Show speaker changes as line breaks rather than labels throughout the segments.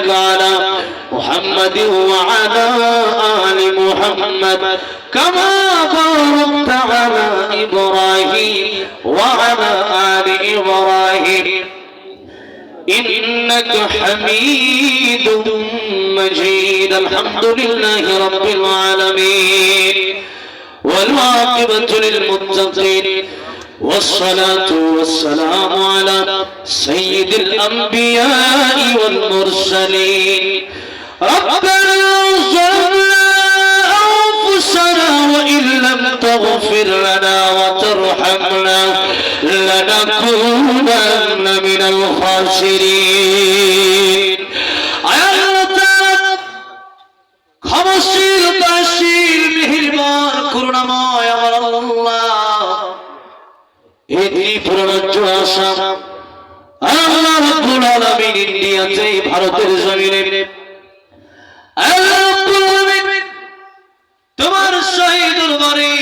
على محمد وعلى آل محمد كما باركت على إبراهيم وعلى آل إبراهيم إنك حميد مجيد الحمد لله رب العالمين والعاقبة للمتقين. والصلاة والسلام على سيد الأنبياء والمرسلين ربنا ظلمنا أنفسنا وإن لم تغفر لنا وترحمنا لنكونن من الخاسرين আয়াল্লাহ তাআলা ক্ষমাশীল দয়াশীল মেহেরবান করুণাময় আমার আল্লাহ এই ত্রিপুরাজ্য আসাম আল্লাহ রাব্বুল আলামিন ইন্ডিয়াতে ভারতের জমিনে। আল্লাহ রাব্বুল আলামিন তোমার শহীদ দরবারে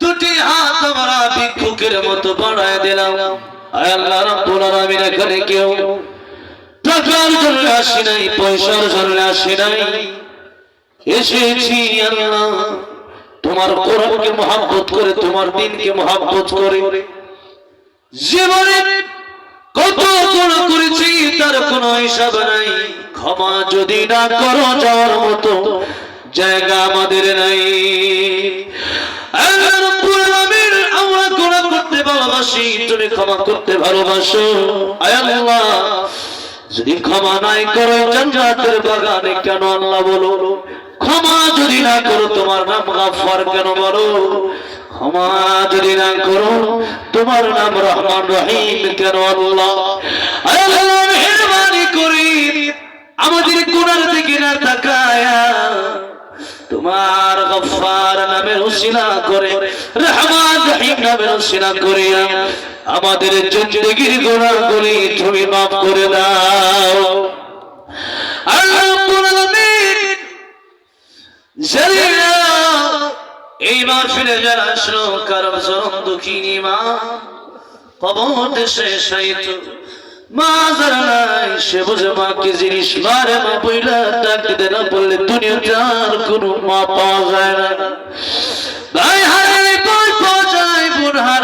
দুটি হাত আমরা ভিক্ষুকের মতো বাড়ায় দিলাম। আল্লাহ রাব্বুল আলামিন এখানে কেউ টাকার জন্য আসি নাই, পয়সার জন্য আসি নাই। এসেছি আল্লাহ। তোমার কোরআনকে মহাব্বত করে, তোমার দিনকে মহাব্বত করে। জীবনে কত গুণ করেছি, তার কোনো হিসাব নাই। ক্ষমা যদি না করো যাওয়ার মতো, জায়গা আমাদের নাই। আমরা করতে ভালোবাসি, তুমি ক্ষমা করতে ভালোবাসো। আয় আল্লাহ যদি ক্ষমা নাই করো, জান্নাতের বাগানে কেন আল্লাহ বলো? ক্ষমা যদি না করো, তোমার নাম গাফফার কেন বলো? ক্ষমা যদি না করো, তোমার নাম রহমান রহিম কেন আল্লাহ? আল্লাহ করি। আমাদের গুনার দিকে না তাকায়া তোমার গফফার নামের উসিলা করে, রহমান রহিম নামের উসিলা করে আমাদের জিন্দগির গুনাহগুলি তুমি মাফ করে দাও। এই যারা দুঃখিনী মা, কবর মা যারা জিনিস? বইলা বললে মা পাওয়া যায়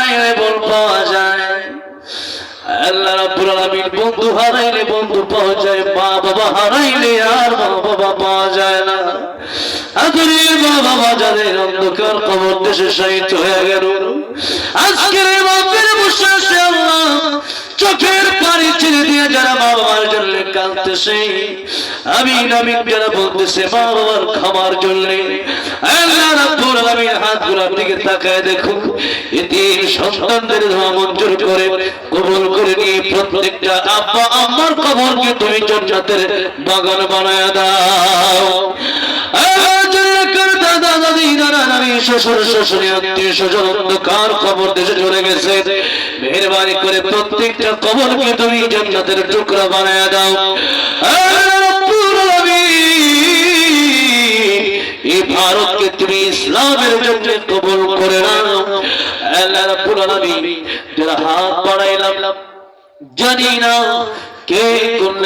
হারাইলে বোন পাওয়া যায়। আল্লাহ রাব্বুল আলামিন বন্ধু হারাইলে বন্ধু পাওয়া যায়, মা বাবা হারাইলে আর মা বাবা পাওয়া যায় না। আদরের মা বাবা যাদের অন্ধকার কবর দেশে শায়িত হয়ে গেল, আজকের এই মাহফিলে বসে আছে আল্লাহ চোখের পানি ছেড়ে দিয়ে যারা মা বাবার জন্য কাঁদতেছে আমি নামি যারা বলতেছে মা বাবার জন্য। আল্লাহ রাব্বুল আলামিন হাতগুলোর দিকে তাকায় দেখুন। এতিম সন্তানদের দোয়া মঞ্জুর করে, কবুল করে নিয়ে প্রত্যেকটা আব্বা আম্মার কবরকে তুমি জান্নাতের বাগান বানায় দাও। মেহেরবানি করে প্রত্যেকটা কবরকে তুমি জান্নাতের টুকরা বানায় দাও। ভারতকে তুমি ইসলামের জন্য কবুল করে আলামিন যারা হাত বাড়াইলাম, জানি না কে কোন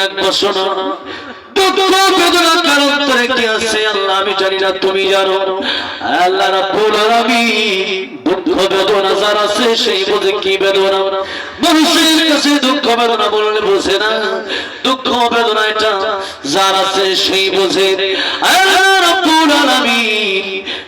সেই সেই বোঝে।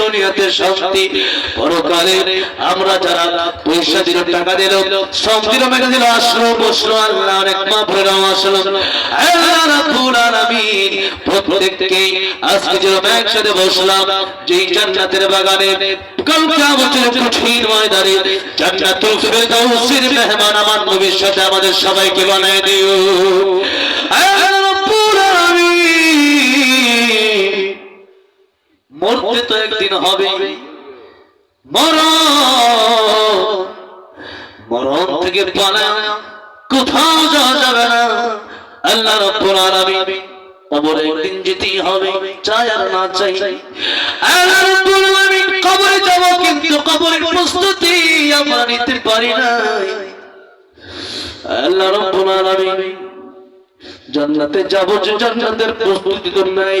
দুনিয়াতে শান্তি। পরকালে আমরা যারা পয়সা দিল, টাকা দিল দিল আল্লাহ অনেক আল্লাহ রাব্বুল আলামিন, প্রত্যেককে আজকে একসাথে বসলাম, যেই জান্নাতের বাগানে আমাদের সবাইকে বানায় দিও। একদিন হবে। মরণ। থেকে পালা। কোথাও যাওয়া যাবে না। আল্লাহ রব্বুল আলামিন কবরে একদিন যেতেই হবে, চাই আর না চাই। কবরে যাব, কিন্তু কবরের প্রস্তুতি আমরা নিতে পারি না। আল্লাহ জান্নাতে যাব যে জান্নাতের প্রস্তুতি তো নাই।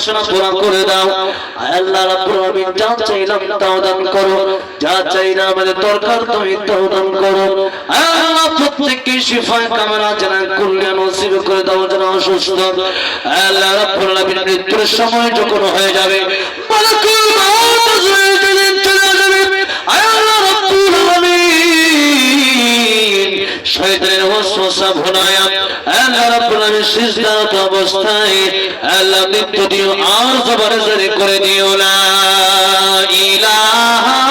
বাসনা পূরণ করে দাও। আল্লাহ রাব্বুল যা চাইলাম তাও দান করো। যা চাইলাম আমাদের দরকার তুমি তাও দান করো। আল্লাহ, প্রত্যেককে কামনা কল্যাণ নসিব করে দাও যেন অসুস্থ। আল্লাহ রাব্বুল আলামিন মৃত্যুর সময় যখন হয়ে যাবে, মালাকুল ওয়াসওয়াসা ভুলায়া আল্লাহ অবস্থায় মৃত্যু দিও আর জবর করে দিও লা ইলাহা